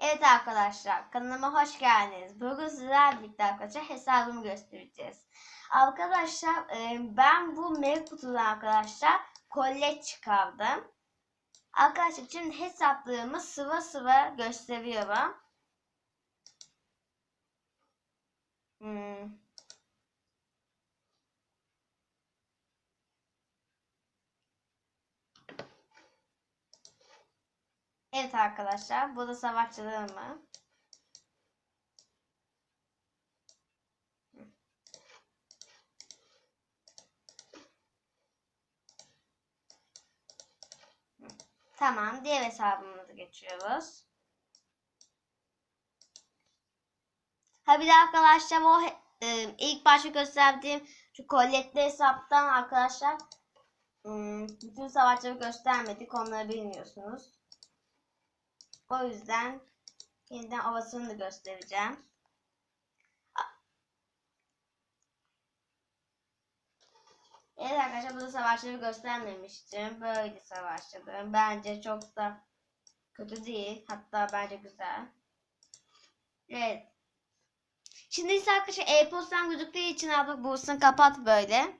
Evet arkadaşlar kanalıma hoş geldiniz. Bugün sizlerle birlikte arkadaşlar hesabımı göstereceğiz. Arkadaşlar e, ben bu mail kutudan arkadaşlar kolye çıkardım. Arkadaşlar şimdi hesaplığımı sıva sıva gösteriyorum. Hmm. Evet arkadaşlar bu da savaşçılarımı. Tamam diğer hesabımıza geçiyoruz. Ha bir de arkadaşlar o e, ilk başta gösterdiğim şu kolyetli hesaptan arkadaşlar hmm, bütün savaşları göstermedik onları bilmiyorsunuz. O yüzden yeniden ovasını da göstereceğim. Evet arkadaşlar burada savaşları göstermemiştim. Böyle savaşlarım. Bence çok da kötü değil. Hatta bence güzel. Evet. Şimdi ise arkadaşlar e-postan gözüktüğü için abla bursunu kapat böyle.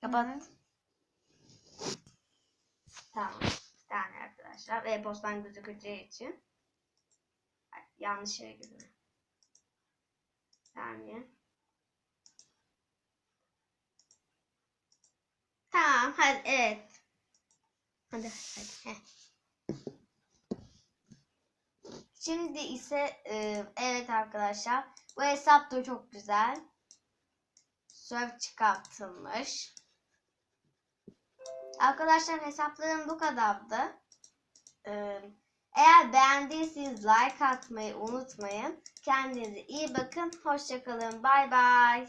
Kapat. Tamam. Bir tane arkadaşlar. E-postan gözükeceği için. Yanlış yere girdim. Saniye. Tamam hadi evet. Hadi hadi. heh. Şimdi ise e, evet arkadaşlar bu hesap da çok güzel. Serv çıkartılmış. Arkadaşlar hesaplarım bu kadardı. Eğer beğendiyseniz like atmayı unutmayın. Kendinize iyi bakın. Hoşçakalın. Bay bay.